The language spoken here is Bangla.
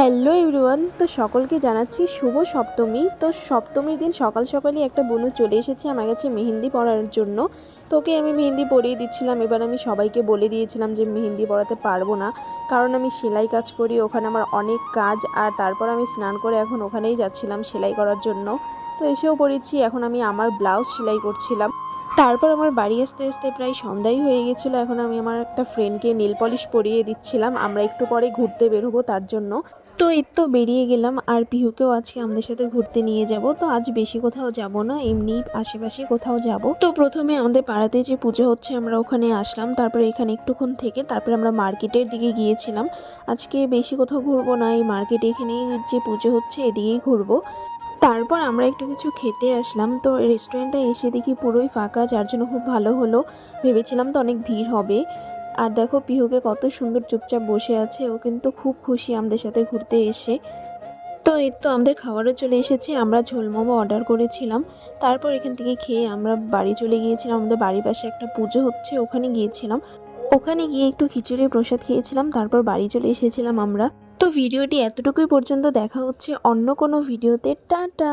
হ্যালো এভরিওয়ান, তো সকলকে জানাচ্ছি শুভ সপ্তমী। তো সপ্তমীর দিন সকাল সকালই একটা বোনু চলে এসেছে আমার কাছে মেহেন্দি পরার জন্য। তোকে আমি মেহেন্দি পরিয়ে দিচ্ছিলাম, এবার আমি সবাইকে বলে দিয়েছিলাম যে মেহেন্দি পরাতে পারব না। কারণ আমি সেলাই কাজ করি, ওখানে আমার অনেক কাজ, আর তারপর আমি স্নান করে এখন ওখানেই যাচ্ছিলাম সেলাই করার জন্য। তো এসেও পড়েছি, এখন আমি আমার ব্লাউজ সেলাই করছিলাম। তারপর আমার বাড়ি আসতে আসতে প্রায় সন্ধ্যাই হয়ে গেছিল, এখন আমি আমার একটা ফ্রেন্ডকে নীল পলিশ পরিয়ে দিচ্ছিলাম। আমরা একটু পরে ঘুরতে বেরোবো তার জন্য। তো এই তো বেরিয়ে গেলাম। আর পিহুকেও আজকে আমাদের সাথে ঘুরতে নিয়ে যাব। তো আজ বেশি কোথাও যাব না, এমনি আশেপাশে কোথাও যাব। তো প্রথমে আমাদের পাড়াতে যে পুজো হচ্ছে, আমরা ওখানে আসলাম। তারপরে এখানে একটুক্ষণ থেকে তারপরে আমরা মার্কেটের দিকে গিয়েছিলাম। আজকে বেশি কোথাও ঘুরবো না, এই মার্কেট এখানেই যে পুজো হচ্ছে, এদিকেই ঘুরবো। তারপর আমরা একটু কিছু খেতে আসলাম। তো রেস্টুরেন্টে এসে দেখি পুরোই ফাঁকা, যার জন্য খুব ভালো হলো। ভেবেছিলাম তো অনেক ভিড় হবে। আর দেখো পিহুকে কত সুন্দর চুপচাপ বসে আছে, ও কিন্তু খুব খুশি আমাদের সাথে ঘুরতে এসে। তো এই তো আমাদের খাবারও চলে এসেছে, আমরা ঝোল মোমো অর্ডার করেছিলাম। তারপর এখান থেকে খেয়ে আমরা বাড়ি চলে গিয়েছিলাম, আমাদের বাড়ির পাশে একটা পুজো হচ্ছে, ওখানে গিয়েছিলাম। ওখানে গিয়ে একটু খিচুড়ির প্রসাদ খেয়েছিলাম, তারপর বাড়ি চলে এসেছিলাম আমরা। তো ভিডিওটি এতটুকুই পর্যন্ত দেখা হচ্ছে, অন্য কোনো ভিডিওতে, টাটা!